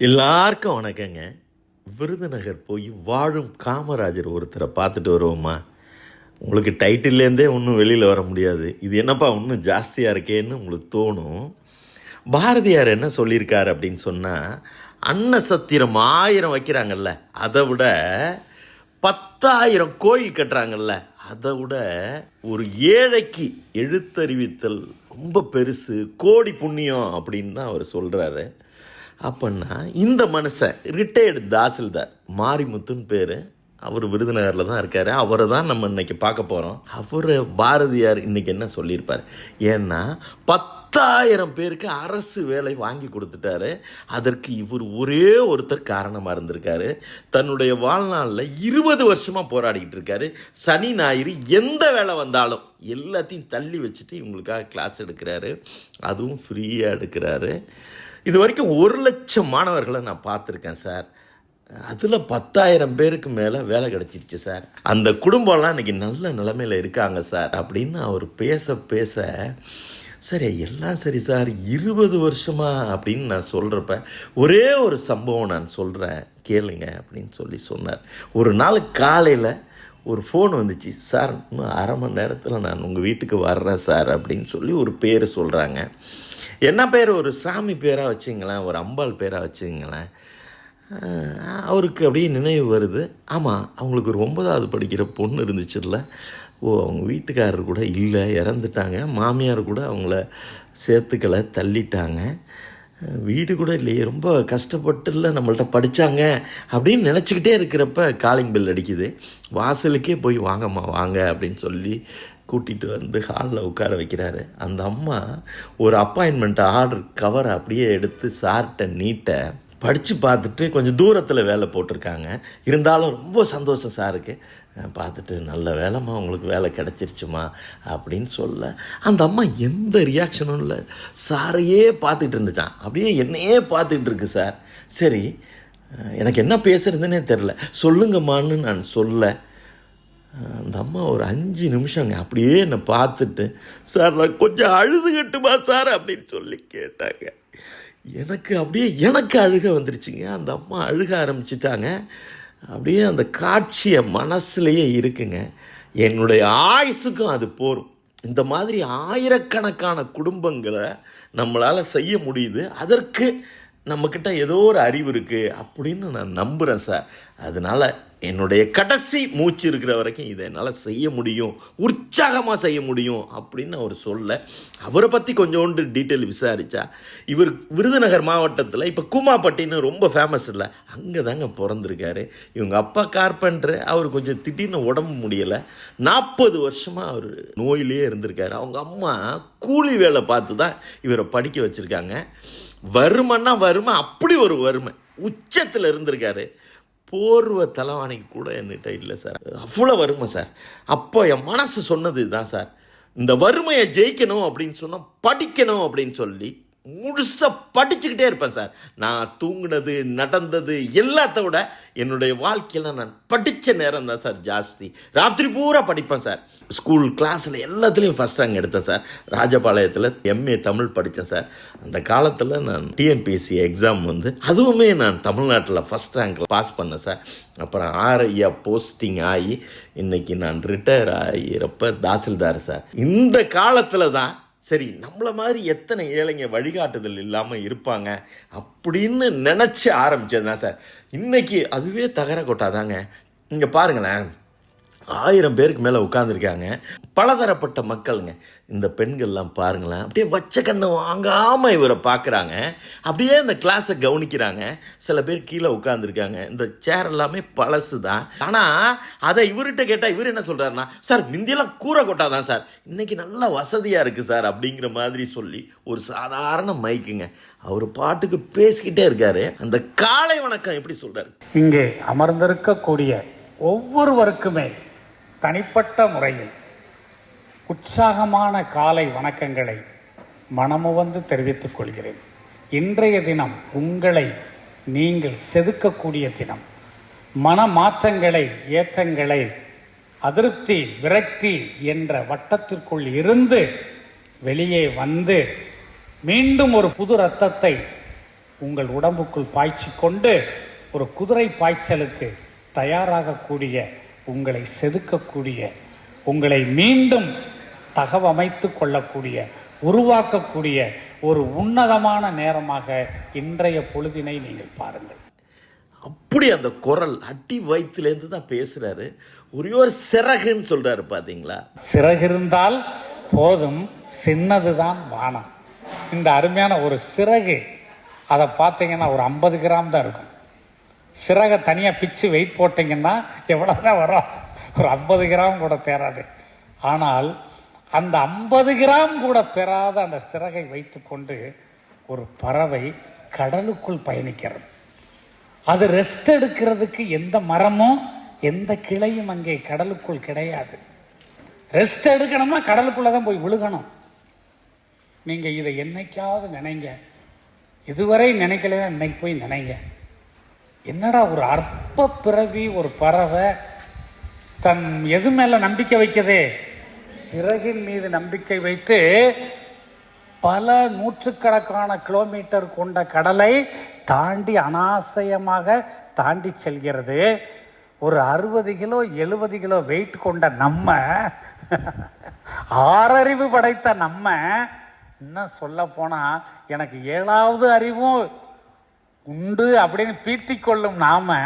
எல்லாருக்கும் வணக்கங்க. விருதுநகர் போய் வாழும் காமராஜர் ஒருத்தரை பார்த்துட்டு வருவோமா? உங்களுக்கு டைட்டில்லேருந்தே ஒன்றும் வெளியில் வர முடியாது. இது என்னப்பா இன்னும் ஜாஸ்தியாக இருக்கேன்னு உங்களுக்கு தோணும். பாரதியார் என்ன சொல்லியிருக்கார் அப்படின்னு சொன்னால் அன்னசத்திரம் ஆயிரம் வைக்கிறாங்கல்ல அதை விட பத்தாயிரம் கோயில் கட்டுறாங்கல்ல அதை விட ஒரு ஏழைக்கு எழுத்தறிவித்தல் ரொம்ப பெருசு கோடி புண்ணியம் அப்படின்னு தான் அவர் சொல்கிறாரு அப்படின்னா இந்த மனுஷன் ரிட்டையர்டு தாசில்தார். மாரிமுத்துன்னு பேர். அவர் விருதுநகரில் தான் இருக்கார். அவரை தான் நம்ம இன்றைக்கி பார்க்க போகிறோம் அவர் பாரதியார் இன்றைக்கி என்ன சொல்லியிருப்பார்? ஏன்னா பத்தாயிரம் பேருக்கு அரசு வேலை வாங்கி கொடுத்துட்டாரு. அதற்கு இவர் ஒரே ஒருத்தர் காரணமாக இருந்திருக்காரு. தன்னுடைய வாழ்நாளில் இருபது வருஷமாக போராடிக்கிட்டு இருக்காரு. சனி ஞாயிறு எந்த வேலை வந்தாலும் எல்லாத்தையும் தள்ளி வச்சுட்டு இவங்களுக்காக கிளாஸ் எடுக்கிறாரு. அதுவும் ஃப்ரீயாக எடுக்கிறாரு. இது வரைக்கும் ஒரு லட்சம் மாணவர்களை நான் பார்த்துருக்கேன் சார். அதில் பத்தாயிரம் பேருக்கு மேலே வேலை கிடச்சிருச்சு சார். அந்த குடும்பம்லாம் இன்னைக்கு நல்ல நிலமையில் இருக்காங்க சார் அப்படின்னு அவர் பேச பேச சரி எல்லாம் சரி சார். இருபது வருஷமா அப்படின்னு நான் சொல்கிறப்ப ஒரே ஒரு சம்பவம் நான் சொல்கிறேன் கேளுங்க அப்படின்னு சொல்லி சொன்னார். ஒரு நாள் காலையில் ஒரு ஃபோன் வந்துச்சு சார் இன்னும் அரை மணி நேரத்தில் நான் உங்கள் வீட்டுக்கு வர்றேன் சார் அப்படின்னு சொல்லி ஒரு பேர் சொல்கிறாங்க என்ன பேர்? ஒரு சாமி பேராக வச்சுங்களேன் ஒரு அம்பாள் பேராக வச்சுங்களேன். அவருக்கு அப்படியே நினைவு வருது. ஆமாம் அவங்களுக்கு ஒரு ஒன்பதாவது படிக்கிற பொண்ணு இருந்துச்சுல்ல. ஓ அவங்க வீட்டுக்காரர் கூட இல்லை இறந்துட்டாங்க. மாமியார் கூட அவங்கள சேர்த்துக்களை தள்ளிட்டாங்க. வீடு கூட இல்லையே ரொம்ப கஷ்டப்பட்டுல நம்மள்ட்ட படித்தாங்க அப்படின்னு நினச்சிக்கிட்டே இருக்கிறப்ப காலிங் பெல் அடிக்குது. வாசலுக்கே போய் வாங்கம்மா வாங்க அப்படின்னு சொல்லி கூட்டிகிட்டு வந்து ஹாலில் உட்கார வைக்கிறாரு. அந்த அம்மா ஒரு அப்பாயின்மெண்ட் ஆர்டர் கவரை அப்படியே எடுத்து சார்கிட்ட நீட்டை படித்து பார்த்துட்டு கொஞ்சம் தூரத்தில் வேலை போட்டிருக்காங்க. இருந்தாலும் ரொம்ப சந்தோஷம் சாருக்கு பார்த்துட்டு நல்ல வேலைம்மா உங்களுக்கு வேலை கிடச்சிருச்சுமா அப்படின்னு சொல்ல அந்த அம்மா எந்த ரியாக்ஷனும் இல்லை. சாரையே பார்த்துட்டு இருந்துட்டான். அப்படியே என்னையே பார்த்துட்டு இருக்கு சார் சரி எனக்கு என்ன பேசுறதுன்னே தெரில சொல்லுங்கம்மான்னு நான் சொல்ல அந்த அம்மா ஒரு அஞ்சு நிமிஷங்க அப்படியே என்னை பார்த்துட்டு சார் நான் கொஞ்சம் அழுதுகட்டுமா சார்? அப்படின்னு சொல்லி கேட்டாங்க. எனக்கு அப்படியே எனக்கு அழுக வந்துருச்சுங்க. அந்த அம்மா அழுக ஆரம்பிச்சிட்டாங்க. அப்படியே அந்த காட்சியை மனசுலேயே இருக்குங்க. என்னுடைய ஆயுசுக்கும் அது போரும். இந்த மாதிரி ஆயிரக்கணக்கான குடும்பங்களை நம்மளால் செய்ய முடியுது. அதற்கு நம்மக்கிட்ட ஏதோ ஒரு அறிவு இருக்குது அப்படின்னு நான் நம்புகிறேன் சார் அதனால் என்னுடைய கடைசி மூச்சு இருக்கிற வரைக்கும் இதை என்னால் செய்ய முடியும் உற்சாகமாக செய்ய முடியும் அப்படின்னு அவர் சொல்ல அவரை பற்றி கொஞ்சோண்டு டீட்டெயில் விசாரித்தா இவர் விருதுநகர் மாவட்டத்தில் இப்போ கூமாப்பட்டின்னு ரொம்ப ஃபேமஸ் இல்லை அங்கே தாங்க பிறந்திருக்காரு. இவங்க அப்பா கார்பெண்டர் அவர் கொஞ்சம் திடீர்னு உடம்பு முடியலை. நாற்பது வருஷமாக அவர் நோயிலேயே இருந்திருக்காரு. அவங்க அம்மா கூலி வேலை பார்த்து தான் இவரை படிக்க வச்சுருக்காங்க. வறுமைன்னா வறுமை அப்படி ஒரு வறுமை. உச்சத்தில் இருந்திருக்காரு. போர்வ தலைவாணிக்கு கூட என்கிட்ட இல்லை சார். அவ்வளோ வறுமை சார். அப்போ என் மனசு சொன்னது இதுதான் சார். இந்த வறுமையை ஜெயிக்கணும் அப்படின்னு சொன்னால் படிக்கணும் அப்படின்னு சொல்லி முழுசாக படிச்சுக்கிட்டே இருப்பேன் சார். நான் தூங்கினது நடந்தது எல்லாத்த விட என்னுடைய வாழ்க்கையில் நான் படித்த நேரம் தான் சார் ஜாஸ்தி. ராத்திரி பூரா படிப்பேன் சார். ஸ்கூல் கிளாஸில் எல்லாத்துலேயும் ஃபஸ்ட் ரேங்க் எடுத்தேன் சார். ராஜபாளையத்தில் எம்ஏ தமிழ் படித்தேன் சார். அந்த காலத்தில் நான் டிஎன்பிஎஸ்சி எக்ஸாம் வந்து அதுவுமே நான் தமிழ்நாட்டில் ஃபஸ்ட் ரேங்க்கில் பாஸ் பண்ணேன் சார். அப்புறம் ஆர்ஐயா போஸ்டிங் ஆகி இன்றைக்கி நான் ரிட்டையர் ஆகிறப்ப தாசில்தார் சார். இந்த காலத்தில் தான் சரி நம்மளை மாதிரி எத்தனை ஏழைங்க வழிகாட்டுதல் இல்லாமல் இருப்பாங்க அப்படின்னு நினச்சி ஆரம்பித்தது தான் சார். இன்னைக்கு அதுவே தகர கொட்டாதாங்க. இங்கே பாருங்களேன். ஆயிரம் பேருக்கு மேலே உட்காந்துருக்காங்க பலதரப்பட்ட மக்களுங்க. இந்த பெண்கள்லாம் பாருங்களேன் அப்படியே வச்ச கண்ணை வாங்காமல் இவரை பார்க்குறாங்க. அப்படியே இந்த கிளாஸை கவனிக்கிறாங்க. சில பேர் கீழே உட்காந்துருக்காங்க இந்த சேர் எல்லாமே பழசு தான் ஆனால் அதை இவர்கிட்ட கேட்டால் இவர் என்ன சொல்கிறாருன்னா சார் முந்தியெல்லாம் கூரை கொட்டா தான் சார். இன்றைக்கி நல்லா வசதியாக இருக்குது சார் அப்படிங்கிற மாதிரி சொல்லி ஒரு சாதாரண மைக்குங்க. அவர் பாட்டுக்கு பேசிக்கிட்டே இருக்காரு. அந்த காலை வணக்கம் எப்படி சொல்கிறாரு இங்கே அமர்ந்திருக்கக்கூடிய ஒவ்வொருவருக்குமே தனிப்பட்ட முறையில் உற்சாகமான காலை வணக்கங்களை மனமுவந்து தெரிவித்துக் கொள்கிறேன். இன்றைய தினம் உங்களை நீங்கள் செதுக்கக்கூடிய தினம். மன மாற்றங்களை ஏற்றங்களை அதிருப்தி விரக்தி என்ற வட்டத்திற்குள் இருந்து வெளியே வந்து மீண்டும் ஒரு புது ரத்தத்தை உங்கள் உடம்புக்குள் பாய்ச்சி கொண்டு ஒரு குதிரை பாய்ச்சலுக்கு தயாராகக்கூடிய உங்களை செதுக்கக்கூடிய உங்களை மீண்டும் தகவமைத்து கொள்ளக்கூடிய உருவாக்கக்கூடிய ஒரு உன்னதமான நேரமாக இன்றைய பொழுதினை நீங்கள் பாருங்கள். அப்படி அந்த குரல் அடி வயிற்றுலேருந்து தான் பேசுகிறாரு ஒரே ஒரு சிறகுன்னு சொல்கிறாரு பார்த்தீங்களா சிறகிருந்தால் போதும் சின்னதுதான் வானம். இந்த அருமையான ஒரு சிறகு அதை பார்த்தீங்கன்னா ஒரு ஐம்பது கிராம் தான் இருக்கும். சிறகை தனியாக பிச்சு வெயிட் போட்டிங்கன்னா எவ்வளோ தான் வரும்? ஒரு ஐம்பது கிராம் கூட தேராது ஆனால் அந்த ஐம்பது கிராம் கூட பெறாத அந்த சிறகை வைத்துக்கொண்டு ஒரு பறவை கடலுக்குள் பயணிக்கிறது. அது ரெஸ்ட் எடுக்கிறதுக்கு எந்த மரமும் எந்த கிளையும் அங்கே கடலுக்குள் கிடையாது. ரெஸ்ட் எடுக்கணும்னா கடலுக்குள்ளே தான் போய் விழுகணும். நீங்கள் இதை என்னைக்காவது நினைங்க. இதுவரை நினைக்கலைன்னா இன்னைக்கு போய் நினைங்க. என்னடா ஒரு அற்ப பிறவி ஒரு பறவை? தன் எது மேலே நம்பிக்கை வைக்கதே? சிறகின் மீது நம்பிக்கை வைத்து பல நூற்றுக்கணக்கான கிலோமீட்டர் கொண்ட கடலை தாண்டி அனாசயமாக தாண்டி செல்கிறது. ஒரு அறுபது கிலோ எழுபது கிலோ வெயிட் கொண்ட நம்ம ஆறறிவு படைத்த நம்ம இன்னும் சொல்ல போனால் எனக்கு ஏழாவது அறிவும் உண்டு அப்படின்னு பீத்தி கொள்ளும் நாம.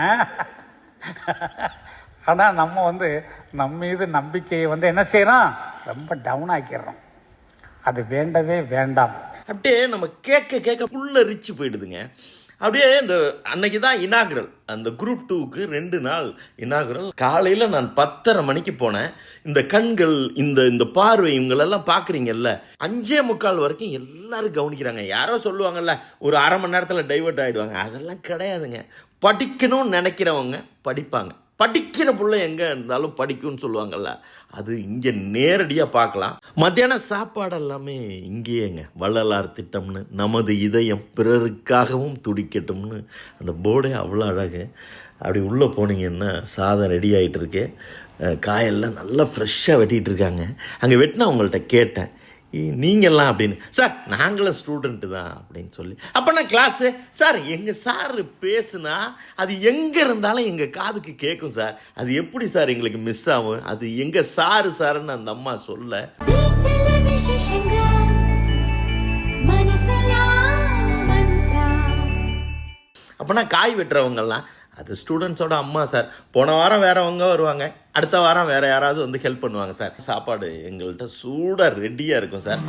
ஆனால் நம்ம வந்து நம்ம மீது நம்பிக்கையை வந்து என்ன செய்கிறோம் ரொம்ப டவுன் ஆக்கிடுறோம். அது வேண்டவே வேண்டாம். அப்படியே நம்ம கேட்க கேட்க ஃபுல்லாக ரிச்சு போயிடுதுங்க. அப்படியே இந்த அன்னைக்கு தான் இனாகுரல் அந்த குரூப் டூக்கு ரெண்டு நாள் இனாகுரல் காலையில் நான் பத்தரை மணிக்கு போனேன். இந்த கண்கள் இந்த இந்த பார்வை இவங்களெல்லாம் பார்க்குறீங்கல்ல அஞ்சே முக்கால் வரைக்கும் எல்லாரும் கவனிக்கிறாங்க. யாரோ சொல்லுவாங்கல்ல ஒரு அரை மணி நேரத்தில் டைவர்ட் ஆகிடுவாங்க அதெல்லாம் கிடையாதுங்க. படிக்கணும்னு நினைக்கிறவங்க படிப்பாங்க. படிக்கிற பிள்ளை எங்கே இருந்தாலும் படிக்கும்னு சொல்லுவாங்கல்ல அது இங்கே நேரடியாக பார்க்கலாம். மத்தியான சாப்பாடு எல்லாமே இங்கேயேங்க. வள்ளலார் திட்டம்னு நமது இதயம் பிறருக்காகவும் துடிக்கட்டும்னு அந்த போர்டே அவ்வளோ அழகு. அப்படி உள்ளே போனீங்கன்னா சாதம் ரெடி ஆகிட்டு இருக்கு. காயெல்லாம் நல்லா ஃப்ரெஷ்ஷாக வெட்டிகிட்டு இருக்காங்க. அங்கே வெட்டினா அவங்கள்ட்ட கேட்டேன். "ஏய், நீங்கெல்லாம் அப்படின்னு. சார் நாங்களும் ஸ்டூடெண்ட்டு தான் அப்படின்னு சொல்லி. அப்போனா கிளாஸு சார் எங்கள் சார் பேசுனா அது எங்கே இருந்தாலும் எங்கள் காதுக்கு கேட்கும் சார். அது எப்படி சார் எங்களுக்கு மிஸ் ஆகும்? அது எங்கள் சாரு சாருன்னு அந்த அம்மா சொல்ல. அப்போனா காய் வெட்டுறவங்கெல்லாம் அது ஸ்டூடெண்ட்ஸோட அம்மா சார் போன வாரம் வேறவங்க வருவாங்க. அடுத்த வாரம் வேற யாராவது வந்து ஹெல்ப் பண்ணுவாங்க சார் சாப்பாடு எங்கள்கிட்ட சூடாக ரெடியாக இருக்கும் சார்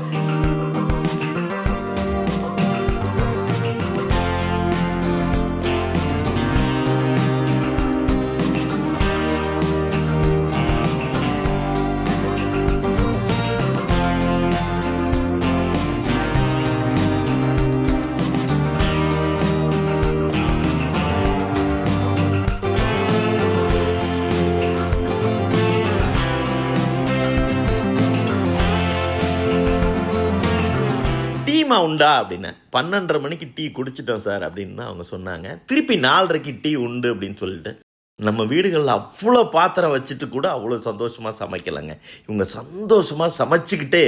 உண்டா அப்படின்னு. பன்னெண்டரை மணிக்கு டீ குடிச்சிட்டோம் சார் அப்படின்னு தான் அவங்க சொன்னாங்க. திருப்பி நாலரைக்கு டீ உண்டு அப்படின்னு சொல்லிட்டு. நம்ம வீடுகளில் அவ்வளோ பாத்திரம் வச்சுட்டு கூட அவ்வளோ சந்தோஷமாக சமைக்கலைங்க. இவங்க சந்தோஷமாக சமைச்சிக்கிட்டே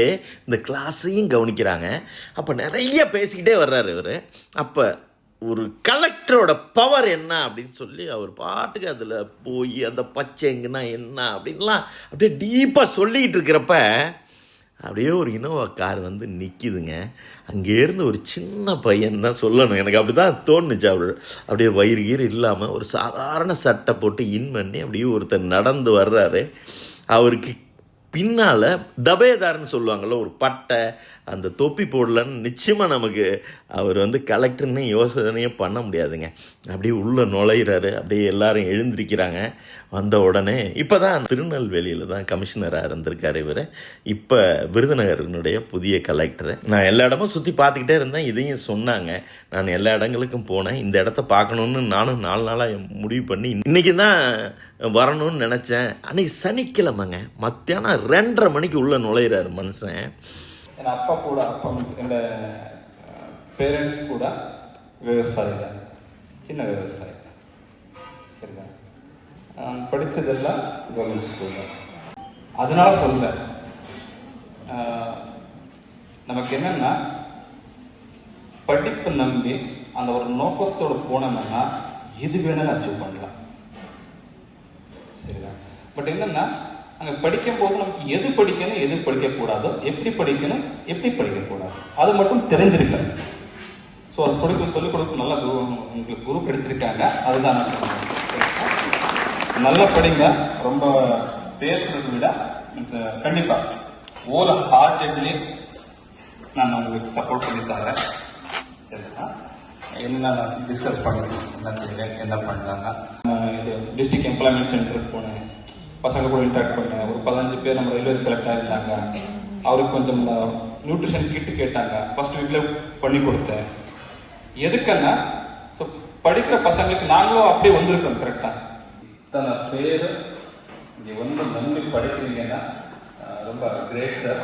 இந்த கிளாஸையும் கவனிக்கிறாங்க. அப்போ நிறைய பேசிக்கிட்டே வர்றாரு இவர். அப்போ ஒரு கலெக்டரோட பவர் என்ன அப்படின்னு சொல்லி அவர் பாட்டுக்கு அதில் போய் அந்த பச்சைங்கன்னா என்ன அப்படின்லாம் அப்படியே டீப்பாக சொல்லிக்கிட்டு இருக்கிறப்ப அப்படியே ஒரு இனோவா கார் வந்து நிற்கிதுங்க அங்கேருந்து ஒரு சின்ன பையன் தான் சொல்லணும். எனக்கு அப்படி தான் தோணுச்சு அவர். அப்படியே வயிறு கீறு இல்லாமல் ஒரு சாதாரண சட்டை போட்டு இன் பண்ணி அப்படியே ஒருத்தர் நடந்து வர்றாரு. அவருக்கு பின்னால் தபேதார்னு சொல்லுவாங்கள்ல ஒரு பட்டை அந்த தொப்பி போடலன்னு நிச்சயமாக நமக்கு அவர் வந்து கலெக்டர்னு யோசனையே பண்ண முடியாதுங்க. அப்படியே உள்ளே நுழையிறாரு அப்படியே எல்லாரும் எழுந்திருக்கிறாங்க. வந்த உடனே இப்போ தான் திருநெல்வேலியில் தான் கமிஷனராக இருந்திருக்காரு இவர். இப்போ விருதுநகரினுடைய புதிய கலெக்டர். நான் எல்லா இடமும் சுற்றி பார்த்துக்கிட்டே இருந்தேன் இதையும் சொன்னாங்க. நான் எல்லா இடங்களுக்கும் போனேன். இந்த இடத்த பார்க்கணுன்னு நானும் நாலு நாளாக முடிவு பண்ணி இன்னைக்கு தான் வரணும்னு நினச்சேன். அன்றைக்கி சனிக்கிழமைங்க. மத்தியானம் ரெண்டரை மணிக்கு உள்ளே நுழையிறாரு மனுஷன். என் அப்பா கூட அப்பா என் பேரண்ட்ஸ் கூட விவசாயி தான் சின்ன விவசாயி. சரிதான். நான் படித்ததெல்லாம் கவர்மெண்ட் ஸ்கூல் தான். அதனால சொல்கிறேன் நமக்கு என்னென்னா படிப்பு நம்பி அந்த ஒரு நோக்கத்தோடு போனோம்னா எது வேணாலும் அச்சீவ் பண்ணலாம். சரிதான். பட் என்னன்னா அங்கே படிக்கும் போது நமக்கு எது படிக்கணும் எது படிக்கக்கூடாதோ எப்படி படிக்கணும் எப்படி படிக்கக்கூடாது அது மட்டும் தெரிஞ்சிருக்காது ஸோ அதை சொல்லி சொல்லிக் கொடுக்க நல்ல குரு உங்களுக்கு குரு கிடைச்சிருக்காங்க அதுதான் நான் நல்லா படிங்க. ரொம்ப பேசுறதை விட கண்டிப்பாக ஓல ஓல் ஹார்ட்டட்லி நான் உங்களுக்கு சப்போர்ட் பண்ணி தரேன். சரிங்களா? என்ன டிஸ்கஸ் பண்ணிருக்கோம் என்ன செய்யுங்க என்ன பண்ணலாங்க இது டிஸ்ட்ரிக்ட் எம்ப்ளாய்மெண்ட் சென்டருக்கு போனேன். பசங்க கூட இன்ட்ராக்ட் பண்ணேன் ஒரு பதினஞ்சு பேர் நம்ம ரயில்வே செலக்ட் ஆகிருந்தாங்க அவருக்கு கொஞ்சம் நியூட்ரிஷன் கிட்டு கேட்டாங்க. ஃபர்ஸ்ட் வீக்கில் பண்ணி கொடுத்தேன். எதுக்குன்னா ஸோ படிக்கிற பசங்களுக்கு நாங்களும் அப்படியே வந்திருக்கோம் கரெக்டாக இத்தனை பேர் இங்கே வந்து நம்பி படிக்கிறீங்கன்னா ரொம்ப கிரேட் சார்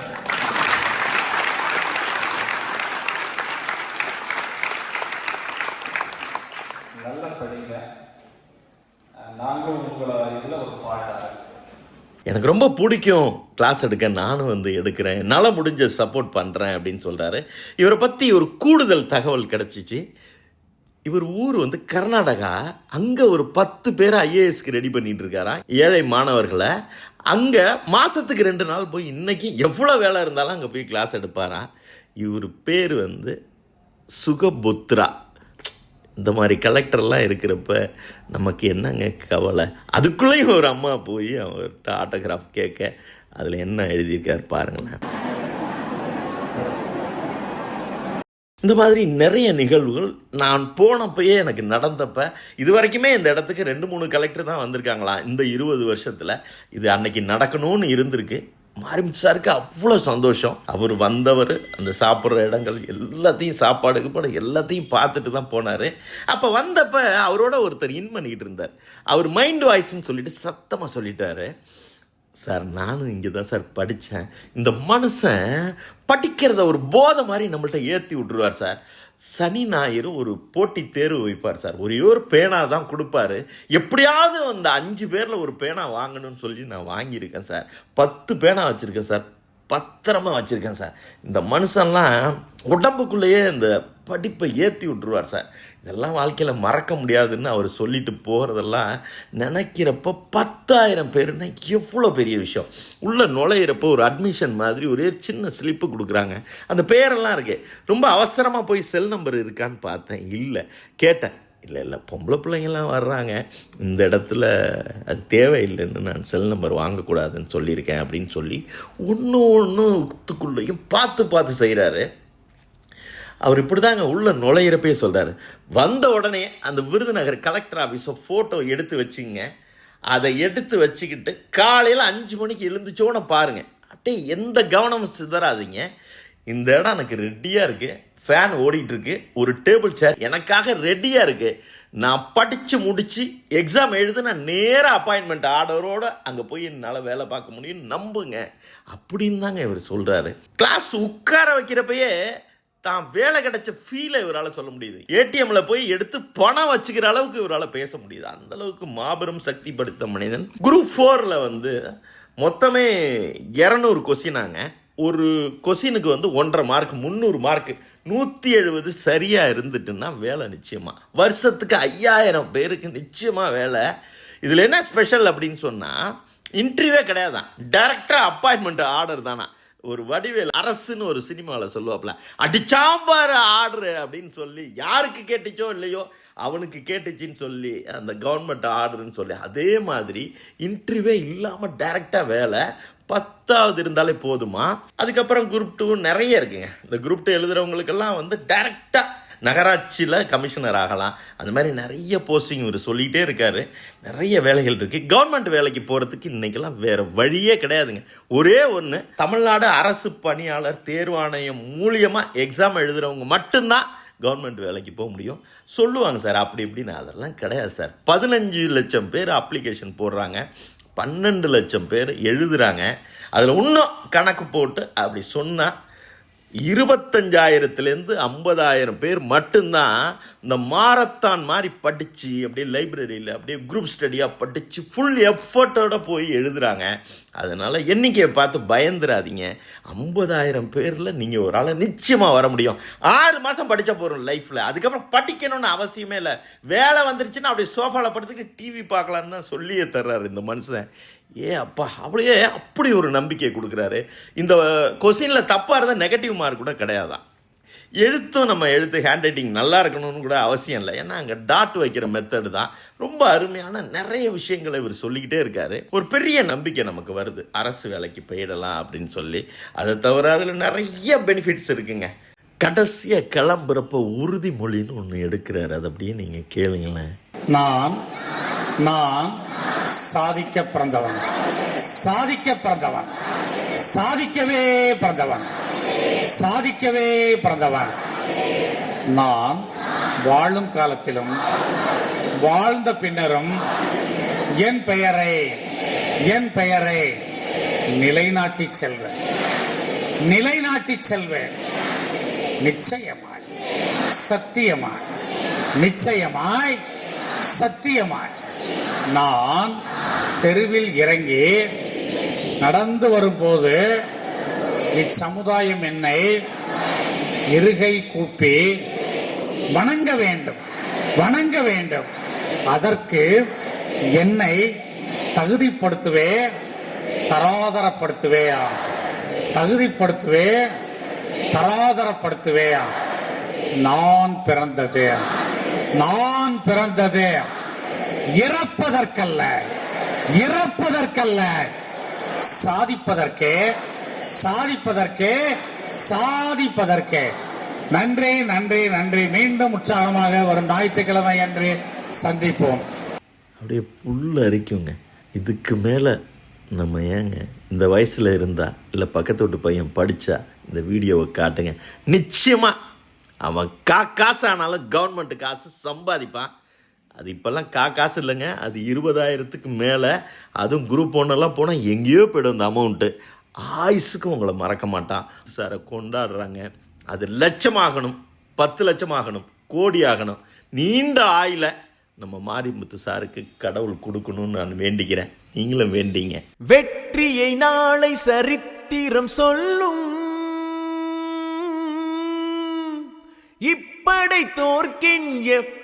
நல்லா படிங்க அஹ், நாங்களும் உங்களை இதில் ஒரு பாட்டாக எனக்கு ரொம்ப பிடிக்கும் கிளாஸ் எடுக்க நானும் வந்து எடுக்கிறேன். என்னால் முடிஞ்ச சப்போர்ட் பண்ணுறேன் அப்படின்னு சொல்கிறாரு இவரை பற்றி ஒரு கூடுதல் தகவல் கிடச்சிச்சு. இவர் ஊர் வந்து கர்நாடகா. அங்கே ஒரு பத்து பேரை ஐஏஎஸ்க்கு ரெடி பண்ணிட்டு இருக்காராம் ஏழை மாணவர்களை. அங்கே மாதத்துக்கு ரெண்டு நாள் போய் இன்றைக்கி எவ்வளோ வேலை இருந்தாலும் அங்கே போய் கிளாஸ் எடுப்பாராம் இவர் பேர் வந்து சுகபுத்ரா. இந்த மாதிரி கலெக்டர்லாம் இருக்கிறப்ப நமக்கு என்னங்க கவலை? அதுக்குள்ளேயும் ஒரு அம்மா போய் அவர்கிட்ட ஆட்டோகிராஃப் கேட்க அதில் என்ன எழுதியிருக்காரு பாருங்களேன். இந்த மாதிரி நிறைய நிகழ்வுகள் நான் போனப்பயே எனக்கு நடந்தப்ப இது வரைக்குமே இந்த இடத்துக்கு ரெண்டு மூணு கலெக்டர் தான் வந்திருக்காங்களாம் இந்த இருபது வருஷத்தில் இது அன்னைக்கு நடக்கணும்னு இருந்திருக்கு. மாரிமுத்து சாருக்கு அவ்வளோ சந்தோஷம். அவர் வந்தவர் அந்த சாப்பிட்ற இடங்கள் எல்லாத்தையும் சாப்பாடு கீப்பாடு எல்லாத்தையும் பார்த்துட்டு தான் போனார். அப்போ வந்தப்போ அவரோட ஒருத்தர் இன் பண்ணிக்கிட்டு இருந்தார். அவர் மைண்ட் வாய்ஸ்ன்னு சொல்லிட்டு சத்தமாக சொல்லிட்டாரு. சார் நானும் இங்கே தான் சார் படித்தேன் இந்த மனுஷன் படிக்கிறத ஒரு போதை மாதிரி நம்மள்ட்ட ஏற்றி விட்ருவார் சார். சனி ஞாயிறு ஒரு போட்டி தேர்வு வைப்பார் சார். ஒரே ஒரு பேனா தான் கொடுப்பாரு. எப்படியாவது அந்த அஞ்சு பேரில் ஒரு பேனா வாங்கணும்னு சொல்லி நான் வாங்கியிருக்கேன் சார். பத்து பேனா வச்சுருக்கேன் சார். பத்திரமா வச்சுருக்கேன் சார். இந்த மனுஷன்லாம் உடம்புக்குள்ளேயே இந்த படிப்பை ஏற்றி விட்டுருவார் சார். இதெல்லாம் வாழ்க்கையில் மறக்க முடியாதுன்னு அவர் சொல்லிட்டு போகிறதெல்லாம் நினைக்கிறப்ப பத்தாயிரம் பேருன்னா எவ்வளோ பெரிய விஷயம். உள்ளே நுழையிறப்போ ஒரு அட்மிஷன் மாதிரி ஒரே சின்ன ஸ்லிப்பு கொடுக்குறாங்க. அந்த பேரெல்லாம் இருக்கே. ரொம்ப அவசரமாக போய் செல் நம்பர் இருக்கான்னு பார்த்தேன். இல்லை. கேட்டேன். இல்லை இல்லை. பொம்பளை பிள்ளைங்கள்லாம் வர்றாங்க. இந்த இடத்துல அது தேவையில்லைன்னு நான் செல் நம்பர் வாங்கக்கூடாதுன்னு சொல்லியிருக்கேன் அப்படின்னு சொல்லி ஒன்று ஒன்றுத்துக்குள்ளேயும் பார்த்து பார்த்து செய்கிறாரு அவர் இப்படி தாங்க உள்ளே நுழையிறப்பே சொல்கிறாரு வந்த உடனே அந்த விருதுநகர் கலெக்டர் ஆஃபீஸை ஃபோட்டோ எடுத்து வச்சுங்க. அதை எடுத்து வச்சுக்கிட்டு காலையில் அஞ்சு மணிக்கு எழுந்துச்சோன்னு பாருங்க. அப்படியே எந்த கவனமும் சிதறாதீங்க. இந்த இடம் எனக்கு ரெடியாக இருக்குது ஃபேன் ஓடிட்டுருக்கு ஒரு டேபிள் சேர் எனக்காக ரெடியாக இருக்குது நான் படித்து முடித்து எக்ஸாம் எழுதுனா நேராக அப்பாயின்மெண்ட் ஆர்டரோடு அங்கே போய் என்னால் வேலை பார்க்க முடியும் நம்புங்க. அப்படின்னு தாங்க இவர் சொல்கிறாரு கிளாஸ் உட்கார வைக்கிறப்பயே தான் வேலை கிடைச்ச ஃபீலை இவரால் சொல்ல முடியுது. ஏடிஎம்ல போய் எடுத்து பணம் வச்சுக்கிற அளவுக்கு இவரால் பேச முடியுது. அந்த அளவுக்கு மாபெரும் சக்தி படுத்த மனிதன் குரூப் ஃபோரில் வந்து மொத்தமே இரநூறு கொஸ்டினாங்க ஒரு கொஸ்டினுக்கு வந்து ஒன்றரை மார்க் முந்நூறு மார்க் நூற்றி எழுபது சரியாக இருந்துட்டுன்னா வேலை நிச்சயமாக வருஷத்துக்கு ஐயாயிரம் பேருக்கு நிச்சயமாக வேலை. இதில் என்ன ஸ்பெஷல் அப்படின்னு சொன்னால் இன்டர்வியூவே கிடையாதான். டேரக்டாக அப்பாயின்மெண்ட் ஆர்டர் தானா. ஒரு வடிவேல் அரசுன்னு ஒரு சினிமாவில் சொல்லுவாப்ல அடிச்சாம்பார் ஆர்டர் அப்படின்னு சொல்லி யாருக்கு கேட்டுச்சோ இல்லையோ அவனுக்கு கேட்டுச்சின்னு சொல்லி அந்த கவர்மெண்ட் ஆர்டர்னு சொல்லி அதே மாதிரி இன்டர்வியூவே இல்லாமல் டைரெக்டாக வேலை பத்தாவது இருந்தாலே போதுமா? அதுக்கப்புறம் குரூப் டூ நிறைய இருக்குங்க. இந்த குரூப் டூ எழுதுறவங்களுக்கெல்லாம் வந்து டைரெக்டாக நகராட்சியில் கமிஷனர் ஆகலாம். அந்த மாதிரி நிறைய போஸ்டிங் இவர் சொல்லிகிட்டே இருக்காரு. நிறைய வேலைகள் இருக்குது கவர்மெண்ட் வேலைக்கு போகிறதுக்கு இன்றைக்கெல்லாம் வேறு வழியே கிடையாதுங்க. ஒரே ஒன்று தமிழ்நாடு அரசு பணியாளர் தேர்வாணையம் மூலியமாக எக்ஸாம் எழுதுகிறவங்க மட்டும்தான் கவர்மெண்ட் வேலைக்கு போக முடியும். சொல்லுவாங்க சார் அப்படி இப்படின்னு. அதெல்லாம் கிடையாது சார். பதினஞ்சு லட்சம் பேர் அப்ளிகேஷன் போடுறாங்க. பன்னெண்டு லட்சம் பேர் எழுதுகிறாங்க அதில் இன்னும் கணக்கு போட்டு அப்படி சொன்னால் இருபத்தஞ்சாயிரத்துலேருந்து ஐம்பதாயிரம் பேர் மட்டும்தான் இந்த மாரத்தான் மாதிரி படித்து அப்படியே லைப்ரரியில் அப்படியே குரூப் ஸ்டடியாக படித்து ஃபுல் எஃபர்ட்டோடு போய் எழுதுகிறாங்க அதனால் எண்ணிக்கையை பார்த்து பயந்துடாதீங்க ஐம்பதாயிரம் பேரில் நீங்கள் ஒரு ஆளை நிச்சயமாக வர முடியும். ஆறு மாதம் படித்தா போகிறோம் லைஃப்பில் அதுக்கப்புறம் படிக்கணும்னு அவசியமே இல்லை. வேலை வந்துருச்சுன்னா அப்படியே சோஃபாவில் படுத்துக்கு டிவி பார்க்கலான்னு தான் சொல்லியே தர்றாரு இந்த மனுஷன். ஏ அப்பா அப்படியே அப்படி ஒரு நம்பிக்கை கொடுக்குறாரு. இந்த கொஸ்டினில் தப்பாக இருந்தால் நெகட்டிவ் மார்க் கூட கிடையாதான் எழுத்தும் நம்ம எழுத்து ஹேண்ட் ரைட்டிங் நல்லா இருக்கணும்னு கூட அவசியம் இல்லை. ஏன்னா அங்கே டாட் வைக்கிற மெத்தடு தான். ரொம்ப அருமையான நிறைய விஷயங்களை இவர் சொல்லிக்கிட்டே இருக்காரு. ஒரு பெரிய நம்பிக்கை நமக்கு வருது. அரசு வேலைக்கு போயிடலாம் அப்படின்னு சொல்லி. அதை தவிர அதில் நிறைய பெனிஃபிட்ஸ் இருக்குங்க. கடைசியாக கிளம்புறப்ப உறுதிமொழின்னு ஒன்று எடுக்கிறாரு. அதை அப்படியே நீங்கள் கேளுங்களேன். நான் நான் சாதிக்க பிறந்தவன் சாதிக்க பிறந்தவன் சாதிக்கவே பிறந்தவன். சாதிக்கவே பிறந்தவன். நான் வாழும் காலத்திலும் வாழ்ந்த பின்னரும் என் பெயரை என் பெயரை நிலைநாட்டி செல்வேன். நிலைநாட்டி செல்வேன். நிச்சயமாய் சத்தியமாய் நிச்சயமாய் சத்தியமாய். நான் தெருவில் இறங்கி நடந்து வரும்போது இச்சமுதாயம் என்னை இருகை கூப்பி வணங்க வேண்டும் வணங்க வேண்டும். அதற்கு என்னை தகுதிப்படுத்துவே தராதரப்படுத்துவேயா தகுதிப்படுத்துவே தராதரப்படுத்துவேயா நான் பிறந்தது நான் பிறந்தது இறப்பதற்கல்ல. இறப்பதற்கல்ல. சாதிப்பதற்கே சாதிப்பதற்கே சாதிப்பதற்கே. நன்றி நன்றி நன்றி. மீண்டும் உற்சாகமாக வரும் ஞாயிற்றுக்கிழமை அன்று சந்திப்போம். அப்படியே புல் அரிக்குங்க. இதுக்கு மேலே நம்ம ஏங்க இந்த வயசில் இருந்தா இல்லை பக்கத்து வீட்டு பையன் படித்தா இந்த வீடியோவை காட்டுங்க. நிச்சயமாக அவன் கா காசு ஆனாலும் கவர்மெண்ட்டு காசு சம்பாதிப்பான். அது இப்போல்லாம் கா காசு இல்லைங்க. அது இருபதாயிரத்துக்கு மேலே. அதுவும் குரூப் ஒன்றெல்லாம் போனால் எங்கேயோ போய்டும் அந்த அமௌண்ட்டு ஆயுஸுக்கும் உங்களை மறக்க மாட்டான். சாரை கொண்டாடுறாங்க. அது லட்சமாகணும் பத்து லட்சம் ஆகணும். கோடி ஆகணும். நீண்ட ஆயில நம்ம மாரிமுத்து சாருக்கு கடவுள் கொடுக்கணும்னு நான் வேண்டிக்கிறேன். நீங்களும் வேண்டிங்க. வெற்றியை நாளை சரித்திரம் சொல்லும். இப்படை தோற்கின்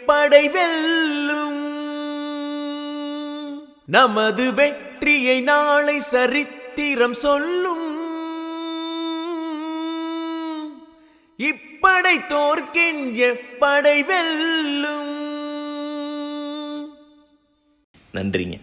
எப்படை வெல்லும். நமது வெற்றியை நாளை சரித்திரம் சொல்லும். இப்படை தோற்கின் எப்படை வெல்லும். நன்றிங்க.